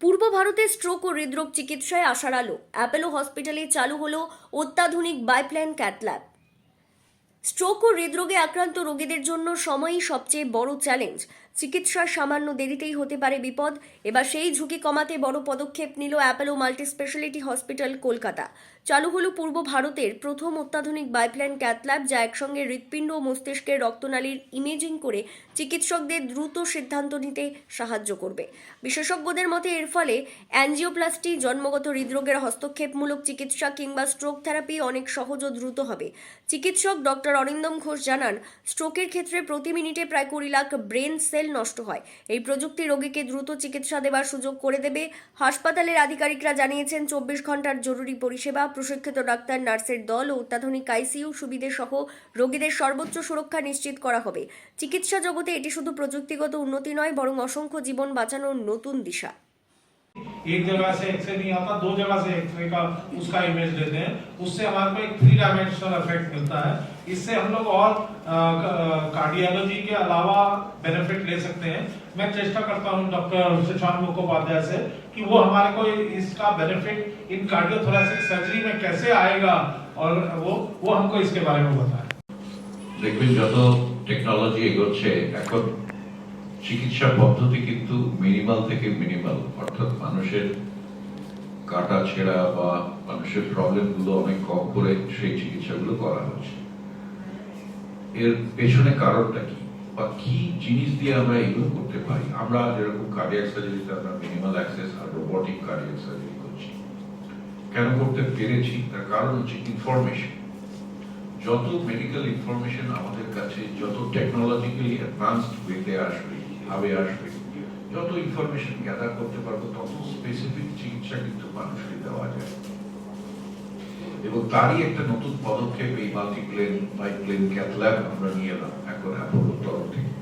পূর্ব ভারতে স্ট্রোক ও হৃদরোগ চিকিৎসায় আসার আলো। অ্যাপেলো হসপিটালে চালু হলো অত্যাধুনিক বাইপ্ল্যান ক্যাথল্যাব স্ট্রোক ও হৃদরোগে আক্রান্ত রোগীদের জন্য সময়ই সবচেয়ে বড় চ্যালেঞ্জ। চিকিৎসার সামান্য দেরিতেই হতে পারে বিপদ। এবার সেই ঝুঁকি কমাতে বড় পদক্ষেপ নিল Apollo multi speciality hospital Kolkata. চালু হলো পূর্ব ভারতের প্রথম অত্যাধুনিক বাইপ্ল্যান ক্যাথল্যাব যা একসঙ্গে হৃৎপিণ্ড ও মস্তিষ্কের রক্তনালীর ইমেজিং করে চিকিৎসকদের দ্রুত সিদ্ধান্ত নিতে সাহায্য করবে। বিশেষজ্ঞদের মতে এর ফলে অ্যাঞ্জিওপ্লাস্টি জন্মগত হৃদরোগের হস্তক্ষেপমূলক চিকিৎসা কিংবা স্ট্রোক থেরাপি অনেক সহজ ও দ্রুত হবে। চিকিৎসক ডক্টর অরিন্দম ঘোষ জানান, স্ট্রোকের ক্ষেত্রে প্রতি মিনিটে প্রায় কুড়ি লাখ ব্রেন সেল নষ্ট হয়। এই প্রযুক্তি রোগীকে দ্রুত চিকিৎসা দেওয়ার সুযোগ করে দেবে। হাসপাতালের আধিকারিকরা জানিয়েছেন, চব্বিশ ঘণ্টার জরুরি পরিষেবা, প্রশিক্ষিত ডাক্তার, নার্সের দল ও অত্যাধুনিক আইসিইউ সুবিধে সহ রোগীদের সর্বোচ্চ সুরক্ষা নিশ্চিত করা হবে। চিকিৎসা জগতে এটি শুধু প্রযুক্তিগত উন্নতি নয়, বরং অসংখ্য জীবন বাঁচানোর নতুন দিশা। एक जगह से एक्सरे नहीं आता दो जगह से एक्सरे का उसका इमेज लेते हैं उससे हमारे को एक थ्री डायमेंशनल इफेक्ट मिलता है इससे हम लोग और कार्डियोलॉजी के अलावा बेनिफिट ले सकते हैं मैं चेष्टा करता हूं डॉक्टर सुशांत मुखोपाध्याय से कि वो हमारे को इसका बेनिफिट इन कार्डियोथोरेसिक सर्जरी में कैसे आएगा और वो वो हमको इसके बारे में बताएं দেখবেন যত টেকনোলজি এগোচ্ছে এখন চিকিৎসা পদ্ধতি কিন্তু মিনিমাল থেকে মিনিমাল অর্থাৎ মানুষের কাটা ছেঁড়া বা মানুষের প্রবলেমগুলো অনেক কম করে সেই চিকিৎসাগুলো করা হচ্ছে। এর পেছনে কারণটা কি? বা কি জিনিস দিয়ে আমরা এগুলো করতে পারি? আমরা যেরকম কার্ডিয়াক সার্জারিতে আমরা মিনিমাল অ্যাক্সেস আর রোবোটিক কার্ডিয়াক সার্জারি করছি। কেন করতে পেরেছি? তার কারণ হচ্ছে ইনফরমেশন যত মেডিকেল ইনফরমেশন আমাদের কাছে, যত টেকনোলজিক্যালি অ্যাডভান্সড ওয়েতে আসবে ভাবে আসবে। যত ইনফরমেশন গ্যাদার করতে পারব, তত স্পেসিফিক চিকিৎসা কিন্তু মানুষকে দেওয়া যায়। এবং তারই একটা নতুন পদক্ষেপ এই মাল্টিপ্লেন বাইপ্লেন ক্যাথল্যাব আমরা নিয়ে এলাম এখন অ্যাপোলোর তরফ থেকে,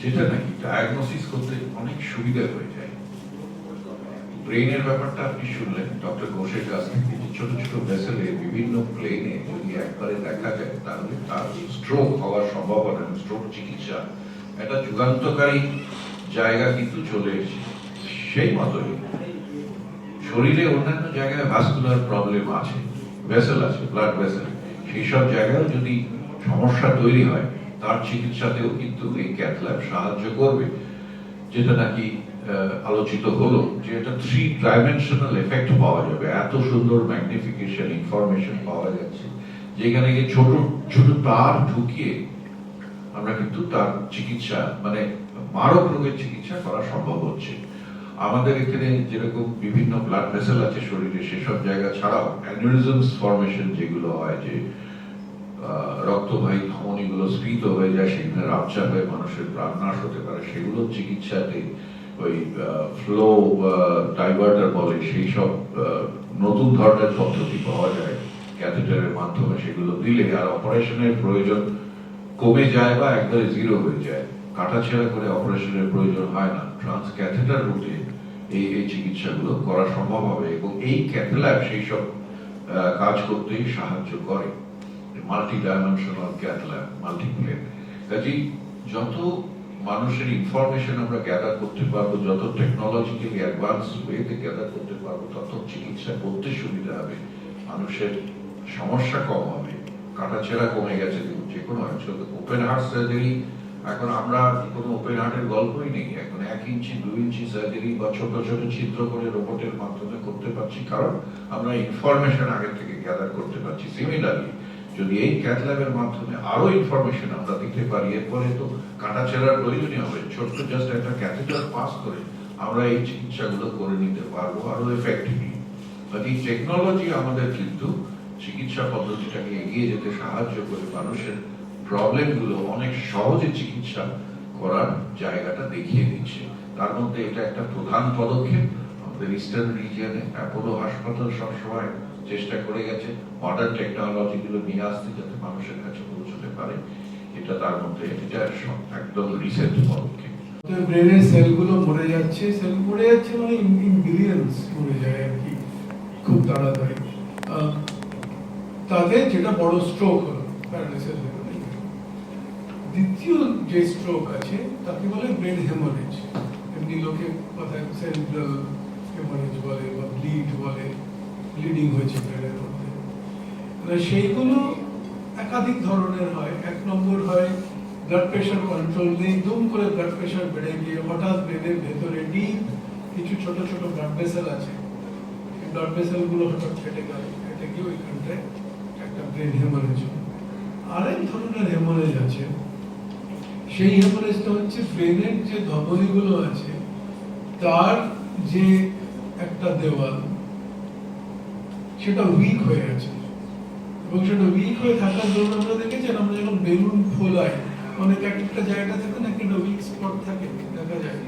যেটা নাকি ডায়াগনোসিস করতে অনেক সুবিধা হয়ে যায়। ব্রেনের ব্যাপারটা আপনি শুনলেন, ডক্টর ঘোষের কাছ থেকে যে ছোট ছোট ভেসেলে বিভিন্ন প্লেনে যদি একবারে দেখা যায়, তাহলে তার স্ট্রোক হওয়ার সম্ভাবনা স্ট্রোক চিকিৎসা একটা যুগান্তকারী জায়গা কিন্তু চলে এসেছে। সেই মতোই শরীরে অন্যান্য জায়গায় ভাস্কুলার প্রবলেম আছে ভেসেল আছে ব্লাড ভেসেল সেই সব জায়গায় যদি সমস্যা তৈরি হয়, তার চিকিৎসাতেও কিন্তু এই ক্যাথল্যাব সাহায্য করবে। যেটা নাকি আলোচিত হলো যে এটা থ্রি ডাইমেনশনাল এফেক্ট পাওয়া যাবে। এত সুন্দর ম্যাগনিফিকেশন ইনফরমেশন পাওয়া যাচ্ছে। যেখানে ছোট ছোট তার ঢুকিয়ে আমরা কিন্তু তার চিকিৎসা মানে মারক রোগের চিকিৎসা করা সম্ভব হচ্ছে। আমাদের এখানে যেরকম বিভিন্ন ব্লাড ভেসেল আছে শরীরে, সেসব জায়গা ছাড়াও অ্যানিউরিজমস ফরমেশন যেগুলো হয়, যে রক্তবাহী ধমনীগুলো স্ফীত হয়ে যায়, সেখানে রাপচার হয়ে মানুষের প্রাণনাশ হতে পারে সেগুলোর চিকিৎসাতে ওই ফ্লো ডাইভার্টার বলে সেই সব নতুন ধরনের পদ্ধতি পাওয়া যায় ক্যাথেটারের মাধ্যমে সেগুলো দিলে, আর অপারেশনের প্রয়োজন কমে যায় বা একদম জিরো হয়ে যায়। কাটাছেড়া করে অপারেশনের প্রয়োজন হয় না। ট্রান্স ক্যাথেটার রুটে এই এই চিকিৎসাগুলো করা সম্ভব হবে এবং এই ক্যাথল্যাব সেই সব কাজ করতেই সাহায্য করে। মাল্টি ডাইমেনশনাল ক্যাথল্যাব মাল্টিপ্লেন কাজেই যত মানুষের ইনফরমেশন আমরা গ্যাদার করতে পারব, যত টেকনোলজিক্যালি অ্যাডভান্স ওয়েতে গ্যাদার করতে পারব, তত চিকিৎসা করতে সুবিধা হবে। মানুষের সমস্যা কম হবে। কাটাছেড়া কমে গেছে যে কোনো অঞ্চলে। ওপেন হার্ট সার্জারি এখন আমরা কোনো ওপেন হার্টের গল্পই নেই। এখন এক ইঞ্চি, দুই ইঞ্চি সার্জারি বা ছোট ছোট ছিদ্র করে রোবটের মাধ্যমে করতে পারছি। কারণ আমরা ইনফরমেশন আগে থেকে গ্যাদার করতে পারছি। সিমিলারলি যদি এই ক্যাথল্যাবের মাধ্যমে আরও ইনফরমেশন আমরা দিতে পারি, এরপরে তো কাটাছেড়ার প্রয়োজনই হবে। ছোট্ট জাস্ট একটা ক্যাথেটার পাস করে আমরা এই চিকিৎসাগুলো করে নিতে পারব আরও এফেক্টিভলি এই টেকনোলজি আমাদের কিন্তু চিকিৎসা পদ্ধতিটাকে এগিয়ে যেতে সাহায্য করে মানুষের প্রবলেমগুলো অনেক সহজে চিকিৎসা করার জায়গাটা দেখিয়ে দিচ্ছে। তার মধ্যে এটা একটা প্রধান পদক্ষেপ। আমাদের ইস্টার্ন রিজিয়নে অ্যাপোলো হাসপাতাল সবসময় চেষ্টা করে গেছে মডার্ন টেকনোলজি গুলো নিয়ে আসতে যাতে মানুষের কাছে পৌঁছতে পারে। এটা তার মধ্যে এটা একদম রিসেন্ট পদক্ষেপ। ব্রেনের সেলগুলো মরে যাচ্ছে। সেল মরে যাচ্ছে মানে ইন বিলিয়ন্স মরে যায় আর কি। খুব তাড়াতাড়ি। তাতে যেটা বড় স্ট্রোক হলো দ্বিতীয় যে স্ট্রোক আছে, তাকে বলে ব্রেন হেমারেজ। এমনি লোকে হেমারেজ বলে বা ব্লিড বলে, ব্লিডিং হয়েছে ব্রেনের মধ্যে। সেইগুলো একাধিক ধরনের হয়, এক নম্বর হয় ব্লাড প্রেশার কন্ট্রোল নেই, দুম করে ব্লাড প্রেশার বেড়ে গিয়ে হঠাৎ ব্রেনের ভেতরে ডিপ কিছু ছোট ছোট ব্লাড ভেসেল আছে। ব্লাড ভেসেলগুলো হঠাৎ ফেটে গেল, ফেটে গিয়ে ওইখানটায় একটা ব্রেন হেমারেজ আরেক ধরনের হেমারেজ আছে। সেই হেমারেজটা হচ্ছে ব্রেনের যে আছে, তার যে একটা দেওয়াল, সেটা উইক হয়ে আছে। এবং সেটা উইক হয়ে থাকার জন্য আমরা দেখেছেন, আমরা যখন বেলুন ফোলাই, অনেক এক একটা জায়গা থেকে না, একটা উইক স্পট থাকে, দেখা যায়।